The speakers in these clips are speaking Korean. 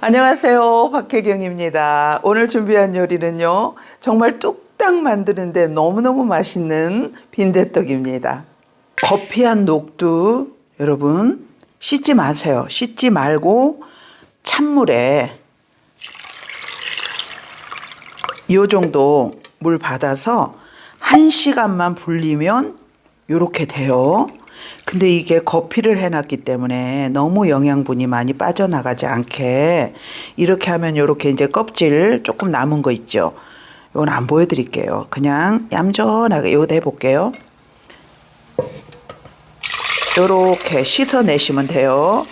안녕하세요. 박혜경입니다. 오늘 준비한 요리는요. 정말 뚝딱 만드는데 너무너무 맛있는 빈대떡입니다. 거피한 녹두 여러분 씻지 마세요. 씻지 말고 찬물에 이 정도 물 받아서 한 시간만 불리면 이렇게 돼요. 근데 이게 거피를 해놨기 때문에 너무 영양분이 많이 빠져나가지 않게 이렇게 하면 이렇게 이제 껍질 조금 남은 거 있죠. 이건 안 보여드릴게요. 그냥 얌전하게 이거 해볼게요. 이렇게 씻어내시면 돼요.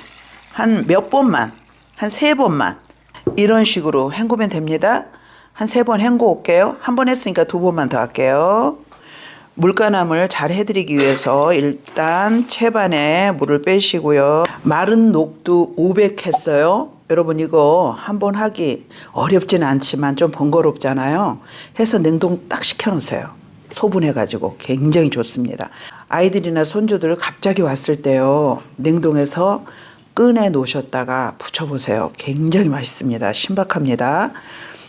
한 몇 번만, 한 세 번만 이런 식으로 헹구면 됩니다. 한 세 번 헹궈 올게요. 한 번 했으니까 두 번만 더 할게요. 물가남을 잘 해드리기 위해서 일단 채반에 물을 빼시고요. 마른 녹두 500 했어요. 여러분 이거 한 번 하기 어렵진 않지만 좀 번거롭잖아요. 해서 냉동 딱 식혀놓으세요. 소분해가지고 굉장히 좋습니다. 아이들이나 손주들 갑자기 왔을 때요. 냉동해서 꺼내 놓으셨다가 부쳐보세요. 굉장히 맛있습니다. 신박합니다.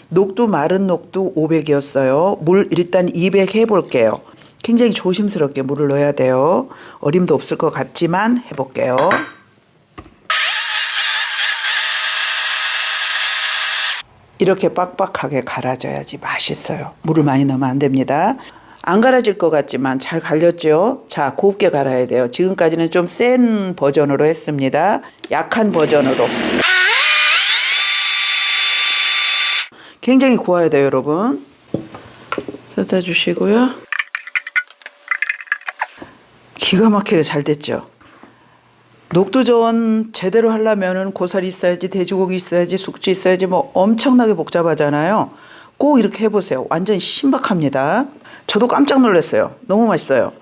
녹두 마른 녹두 500이었어요. 물 일단 200 해볼게요. 굉장히 조심스럽게 물을 넣어야 돼요. 어림도 없을 것 같지만 해볼게요. 이렇게 빡빡하게 갈아줘야지 맛있어요. 물을 많이 넣으면 안 됩니다. 안 갈아질 것 같지만 잘 갈렸죠? 자, 곱게 갈아야 돼요. 지금까지는 좀 센 버전으로 했습니다. 약한 버전으로. 굉장히 고와야 돼요, 여러분. 쏟아 주시고요. 기가 막히게 잘 됐죠. 녹두전 제대로 하려면은 고사리 있어야지, 돼지고기 있어야지, 숙주 있어야지, 뭐 엄청나게 복잡하잖아요. 꼭 이렇게 해보세요. 완전 신박합니다. 저도 깜짝 놀랐어요. 너무 맛있어요.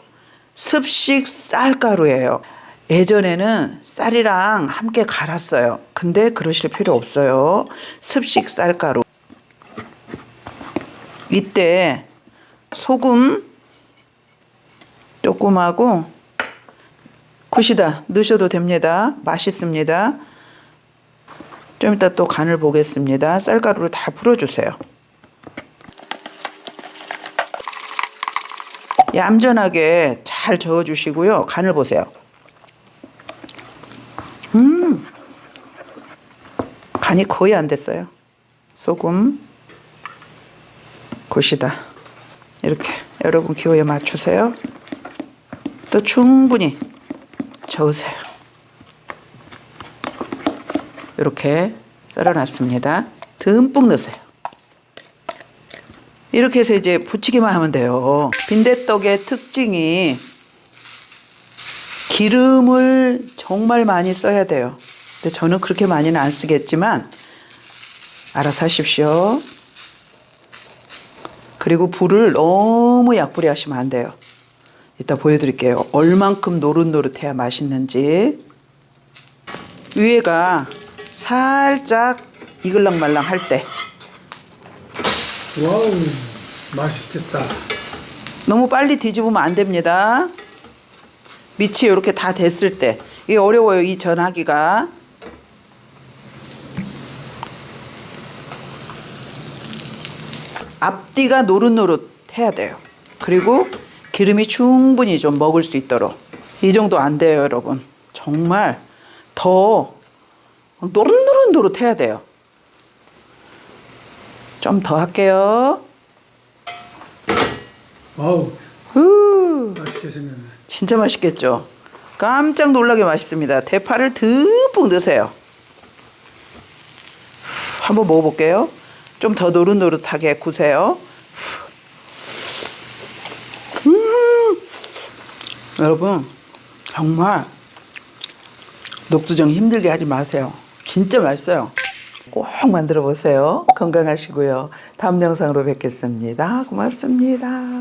습식 쌀가루예요. 예전에는 쌀이랑 함께 갈았어요. 근데 그러실 필요 없어요. 습식 쌀가루. 이때 소금 조금하고 굿이다 넣으셔도 됩니다. 맛있습니다. 좀 이따 또 간을 보겠습니다. 쌀가루를 다 풀어주세요. 얌전하게 잘 저어주시고요. 간을 보세요. 음, 간이 거의 안 됐어요. 소금, 굿이다. 이렇게 여러분 기호에 맞추세요. 또 충분히 저으세요. 이렇게 썰어놨습니다. 듬뿍 넣으세요. 이렇게 해서 이제 부치기만 하면 돼요. 빈대떡의 특징이 기름을 정말 많이 써야 돼요. 근데 저는 그렇게 많이는 안 쓰겠지만 알아서 하십시오. 그리고 불을 너무 약불에 하시면 안 돼요. 이따 보여드릴게요. 얼만큼 노릇노릇해야 맛있는지. 위에가 살짝 이글랑 말랑 할 때. 와우 맛있겠다 너무 빨리 뒤집으면 안 됩니다. 밑이 이렇게 다 됐을 때. 이게 어려워요, 이 전하기가. 앞뒤가 노릇노릇 해야 돼요. 그리고 기름이 충분히 좀 먹을 수 있도록. 이 정도 안 돼요, 여러분. 정말 더 노릇노릇노릇 해야 돼요. 좀 더 할게요. 와우 후. 맛있게 생겼네 진짜 맛있겠죠? 깜짝 놀라게 맛있습니다. 대파를 듬뿍 넣으세요. 한번 먹어볼게요. 좀 더 노릇노릇하게 구세요. 여러분 정말 녹두정 힘들게 하지 마세요. 진짜 맛있어요. 꼭 만들어 보세요. 건강하시고요. 다음 영상으로 뵙겠습니다. 고맙습니다.